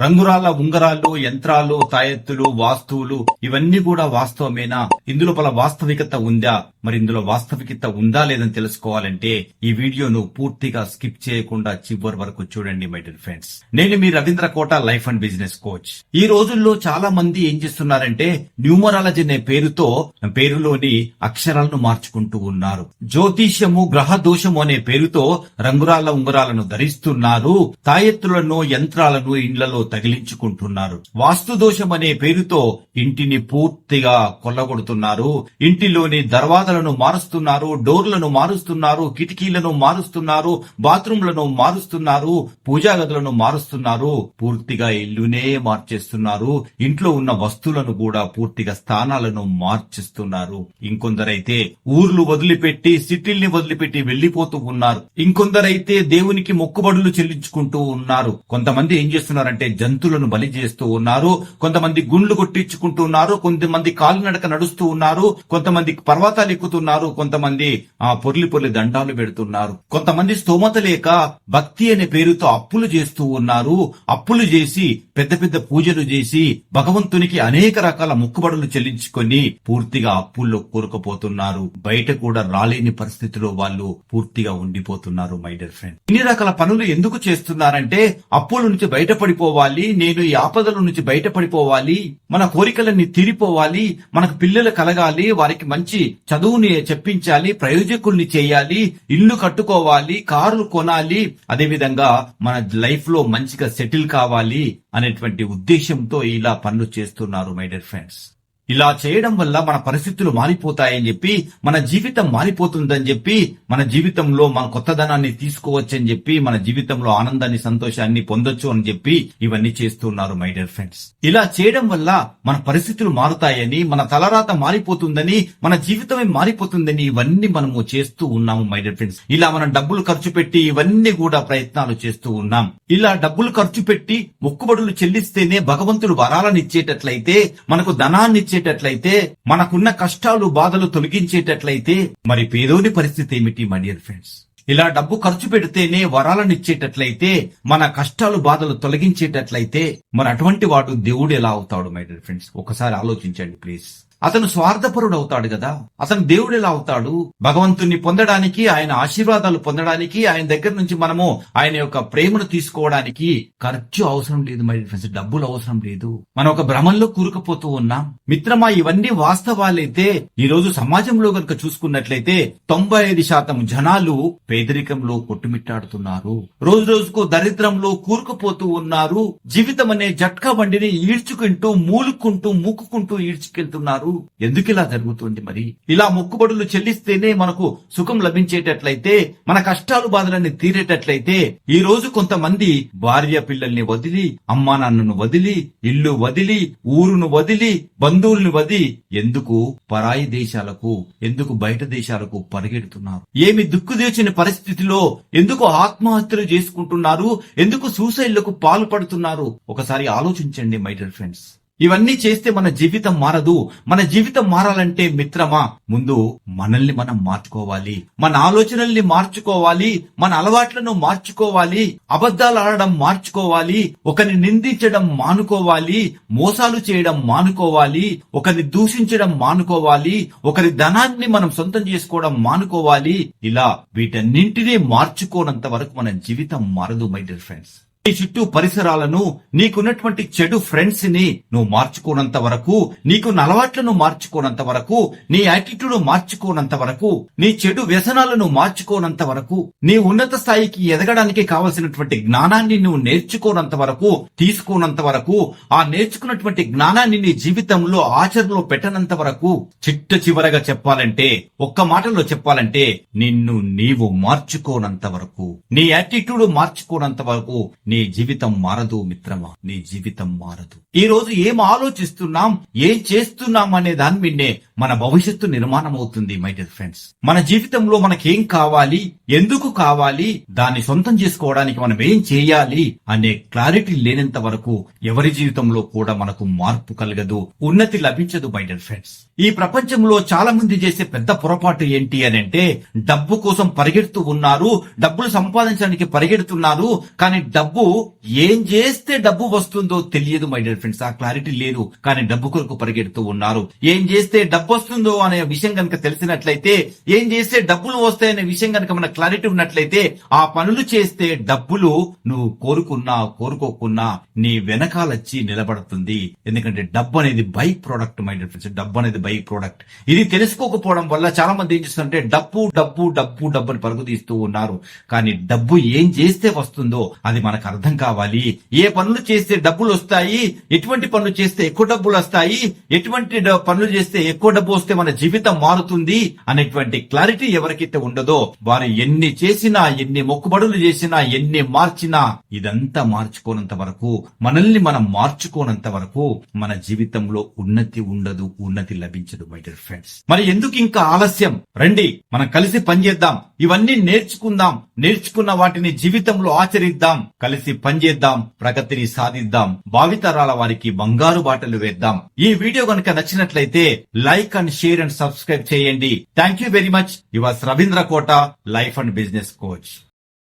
రంగురాల ఉంగరాలు యంత్రాలు తాయెత్తులు వాస్తువులు ఇవన్నీ కూడా వాస్తవమేనా? ఇందులో పల వాస్తవికత ఉందా? మరి ఇందులో వాస్తవికత ఉందా లేదని తెలుసుకోవాలంటే ఈ వీడియోను పూర్తిగా స్కిప్ చేయకుండా చివరి వరకు చూడండి మై డియర్ ఫ్రెండ్స్. నేను మీ Ravindra Kota life and business coach. ఈ రోజుల్లో చాలా మంది ఏం చేస్తున్నారంటే న్యూమరాలజీ అనే పేరుతో పేరులోని అక్షరాలను మార్చుకుంటూ ఉన్నారు. జ్యోతిష్యము గ్రహ దోషము అనే పేరుతో రంగురాల ఉంగరాలను ధరిస్తున్నారు. తాయెత్తులను యంత్రాలను ఇండ్లలో తగిలించుకుంటున్నారు. వాస్తు దోషం అనే పేరుతో ఇంటిని పూర్తిగా కొల్లగొడుతున్నారు. ఇంటిలోని దర్వాజలను మారుస్తున్నారు డోర్లను మారుస్తున్నారు కిటికీలను మారుస్తున్నారు బాత్రూంలను మారుస్తున్నారు పూజా గదులను మారుస్తున్నారు. పూర్తిగా ఇల్లునే మార్చేస్తున్నారు. ఇంట్లో ఉన్న వస్తువులను కూడా పూర్తిగా స్థానాలను మార్చిస్తున్నారు. ఇంకొందరైతే ఊర్లు వదిలిపెట్టి సిటీల్ని వదిలిపెట్టి వెళ్ళిపోతూ ఉన్నారు. ఇంకొందరైతే దేవునికి మొక్కుబడులు చెల్లించుకుంటూ ఉన్నారు. కొంతమంది ఏం చేస్తున్నారంటే జంతువులను బలి చేస్తూ ఉన్నారు. కొంతమంది గుండ్లు కొట్టించుకుంటూ ఉన్నారు కొంతమంది కాలినడక నడుస్తూ ఉన్నారు. కొంతమంది పర్వతాలు ఎక్కుతున్నారు. కొంతమంది ఆ పొర్లి పొర్లి దండాలు పెడుతున్నారు. కొంతమంది స్తోమత లేక భక్తి అనే పేరుతో అప్పులు చేస్తూ ఉన్నారు. అప్పులు చేసి పెద్ద పెద్ద పూజలు చేసి భగవంతునికి అనేక రకాల మొక్కుబడులు చెల్లించుకొని పూర్తిగా అప్పుల్లో కూరుకుపోతున్నారు. బయట కూడా రాలేని పరిస్థితిలో వాళ్ళు పూర్తిగా ఉండిపోతున్నారు మై డియర్ ఫ్రెండ్. ఇన్ని రకాల పనులు ఎందుకు చేస్తున్నారంటే అప్పుల నుంచి బయటపడిపోవాలి నేను ఈ ఆపదల నుంచి బయటపడిపోవాలి మన కోరికలన్నీ తీరిపోవాలి మనకు పిల్లలు కలగాలి వారికి మంచి చదువుని చెప్పించాలి ప్రయోజకుల్ని చేయాలి ఇల్లు కట్టుకోవాలి కారులు కొనాలి అదే విధంగా మన లైఫ్లో మంచిగా సెటిల్ కావాలి అనేటువంటి ఉద్దేశంతో ఇలా పనులు చేస్తున్నారు మై డియర్ ఫ్రెండ్స్. ఇలా చేయడం వల్ల మన పరిస్థితులు మారిపోతాయని చెప్పి మన జీవితం మారిపోతుందని చెప్పి మన జీవితంలో మన కొత్తదనాన్ని తీసుకోవచ్చని చెప్పి మన జీవితంలో ఆనందాన్ని సంతోషాన్ని పొందొచ్చు అని చెప్పి ఇవన్నీ చేస్తున్నారు మై డియర్ ఫ్రెండ్స్. ఇలా చేయడం వల్ల మన పరిస్థితులు మారుతాయని మన తలరాత మారిపోతుందని మన జీవితమే మారిపోతుందని ఇవన్నీ మనము చేస్తూ ఉన్నాము మై డియర్ ఫ్రెండ్స్. ఇలా మనం డబ్బులు ఖర్చు పెట్టి ఇవన్నీ కూడా ప్రయత్నాలు చేస్తూ ఉన్నాం. ఇలా డబ్బులు ఖర్చు పెట్టి మొక్కుబడులు చెల్లిస్తేనే భగవంతుడు వరాలను ఇచ్చేటట్లయితే మనకు ధనాన్ని ఇచ్చేటట్లయితే మనకున్న కష్టాలు బాధలు తొలగించేటట్లయితే మరి పేదోని పరిస్థితి ఏమిటి మై డియర్ ఫ్రెండ్స్ ఇలా డబ్బు ఖర్చు పెడితేనే వరాలను ఇచ్చేటట్లయితే మన కష్టాలు బాధలు తొలగించేటట్లయితే మరి అటువంటి వాడు దేవుడు ఎలా అవుతాడు మై డియర్ ఫ్రెండ్స్ ఒకసారి ఆలోచించండి ప్లీజ్ అతను స్వార్థపరుడు అవుతాడు కదా. అతను దేవుడు ఎలా అవుతాడు. భగవంతుని పొందడానికి ఆయన ఆశీర్వాదాలు పొందడానికి ఆయన దగ్గర నుంచి మనము ఆయన యొక్క ప్రేమను తీసుకోవడానికి ఖర్చు అవసరం లేదు మై ఫ్రెండ్స్ డబ్బులు అవసరం లేదు. మనం ఒక భ్రమంలో కూరుకుపోతూ ఉన్నాం. మిత్రమా ఇవన్నీ వాస్తవాలైతే ఈ రోజు సమాజంలో కనుక చూసుకున్నట్లయితే తొంభై ఐదు శాతం జనాలు పేదరికంలో కొట్టుమిట్టాడుతున్నారు. రోజు రోజుకు దరిద్రంలో కూరుకుపోతూ ఉన్నారు. జీవితం అనే జట్కా బండిని ఈడ్చుకుంటూ మూలుకుంటూ మూకుకుంటూ ఈడ్చుకెళ్తున్నారు. ఎందుకు ఇలా జరుగుతుంది మరి? ఇలా మొక్కుబడులు చెల్లిస్తేనే మనకు సుఖం లభించేటట్లయితే మన కష్టాలు బాధలన్నీ తీరేటట్లయితే ఈ రోజు కొంతమంది భార్య పిల్లల్ని వదిలి అమ్మా నాన్నను వదిలి ఇల్లు వదిలి ఊరును వదిలి బంధువుల్ని వదిలి ఎందుకు పరాయి దేశాలకు ఎందుకు బయట దేశాలకు పరిగెడుతున్నారు? ఏమి దిక్కుదేచిన పరిస్థితిలో ఎందుకు ఆత్మహత్యలు చేసుకుంటున్నారు? ఎందుకు సూసైడ్లకు పాల్పడుతున్నారు? ఒకసారి ఆలోచించండి మై డియర్ ఫ్రెండ్స్. ఇవన్నీ చేస్తే మన జీవితం మారదు. మన జీవితం మారాలంటే మిత్రమా? ముందు మనల్ని మనం మార్చుకోవాలి. మన ఆలోచనల్ని మార్చుకోవాలి. మన అలవాట్లను మార్చుకోవాలి. అబద్ధాలు ఆడడం మార్చుకోవాలి. ఒకరిని నిందించడం మానుకోవాలి. మోసాలు చేయడం మానుకోవాలి. ఒకరిని దూషించడం మానుకోవాలి. ఒకరి ధనాన్ని మనం సొంతం చేసుకోవడం మానుకోవాలి. ఇలా వీటన్నింటినీ మార్చుకోనంత వరకు మన జీవితం మారదు మై డియర్ ఫ్రెండ్స్ నీ చుట్టూ పరిసరాలను నీకున్నటువంటి చెడు ఫ్రెండ్స్ని నువ్వు మార్చుకోనంత వరకు నీకు అలవాట్లను మార్చుకోనంత వరకు నీ యాటిట్యూడ్ మార్చుకోనంత వరకు నీ చెడు వ్యసనాలను మార్చుకోనంత వరకు నీ ఉన్నత స్థాయికి ఎదగడానికి కావలసినటువంటి జ్ఞానాన్ని నువ్వు నేర్చుకోనంత వరకు తీసుకోనంత వరకు ఆ నేర్చుకున్నటువంటి జ్ఞానాన్ని నీ జీవితంలో ఆచరణలో పెట్టనంత వరకు చిట్ట చివరగా చెప్పాలంటే ఒక్క మాటలో చెప్పాలంటే నిన్ను నీవు మార్చుకోనంత వరకు నీ యాటిట్యూడ్ మార్చుకోనంత వరకు నీ జీవితం మారదు మిత్రమా? నీ జీవితం మారదు. ఈ రోజు ఏం ఆలోచిస్తున్నాం ఏం చేస్తున్నాం అనే దాని మీదే మన భవిష్యత్తు నిర్మాణం అవుతుంది మై డియర్ ఫ్రెండ్స్ మన జీవితంలో మనకేం కావాలి ఎందుకు కావాలి దాన్ని సొంతం చేసుకోవడానికి మనం ఏం చేయాలి అనే క్లారిటీ లేనంత వరకు ఎవరి జీవితంలో కూడా మనకు మార్పు కలగదు ఉన్నతి లభించదు మై డియర్ ఫ్రెండ్స్ ఈ ప్రపంచంలో చాలా మంది చేసే పెద్ద పొరపాటు ఏంటి అని అంటే డబ్బు కోసం పరిగెడుతూ ఉన్నారు డబ్బులు సంపాదించడానికి పరిగెడుతున్నారు కానీ డబ్బు ఏం చేస్తే డబ్బు వస్తుందో తెలియదు మై డియర్ ఫ్రెండ్స్ ఆ క్లారిటీ లేదు కానీ డబ్బు కొరకు పరిగెడుతూ ఉన్నారు. ఏం చేస్తే డబ్బు వస్తుందో అనే విషయం కనుక తెలిసినట్లయితే ఏం చేస్తే డబ్బులు వస్తాయనే విషయం కనుక మన క్లారిటీ ఉన్నట్లయితే ఆ పనులు చేస్తే డబ్బులు నువ్వు కోరుకున్నా కోరుకోకున్నా నీ వెనకాలొచ్చి నిలబడుతుంది. ఎందుకంటే డబ్బు అనేది by product my dear friends డబ్బు అనేది బైక్ ప్రోడక్ట్ ఇది తెలుసుకోకపోవడం వల్ల చాలా మంది ఏం చేస్తుంటే డబ్బు డబ్బు డబ్బు డబ్బు అని పరుగు తీస్తూ ఉన్నారు. కానీ డబ్బు ఏం చేస్తే వస్తుందో అది మనకు అర్థం కావాలి. ఏ పనులు చేస్తే డబ్బులు వస్తాయి ఎటువంటి పనులు చేస్తే ఎక్కువ డబ్బులు వస్తాయి ఎటువంటి పనులు చేస్తే ఎక్కువ డబ్బు వస్తే మన జీవితం మారుతుంది అనేటువంటి క్లారిటీ ఎవరికైతే ఉండదో వారు ఎన్ని చేసినా ఎన్ని మొక్కుబడులు చేసినా ఎన్ని మార్చినా ఇదంతా మార్చుకోనంత వరకు మనల్ని మనం మార్చుకోనంత వరకు మన జీవితంలో ఉన్నతి ఉండదు ఉన్నతి లభించదు మై డియర్ ఫ్రెండ్స్ మరి ఎందుకు ఇంకా ఆలస్యం? రండి మనం కలిసి పనిచేద్దాం. ఇవన్నీ నేర్చుకుందాం. నేర్చుకున్న వాటిని జీవితంలో ఆచరిద్దాం. కలిసి పనిచేద్దాం ప్రగతిని సాధిద్దాం భావితరాల వారికి బంగారు బాటలు వేద్దాం. ఈ వీడియో కనుక నచ్చినట్లయితే like and share and subscribe చేయండి. Thank you very much. Your Ravindra Kota life and business coach.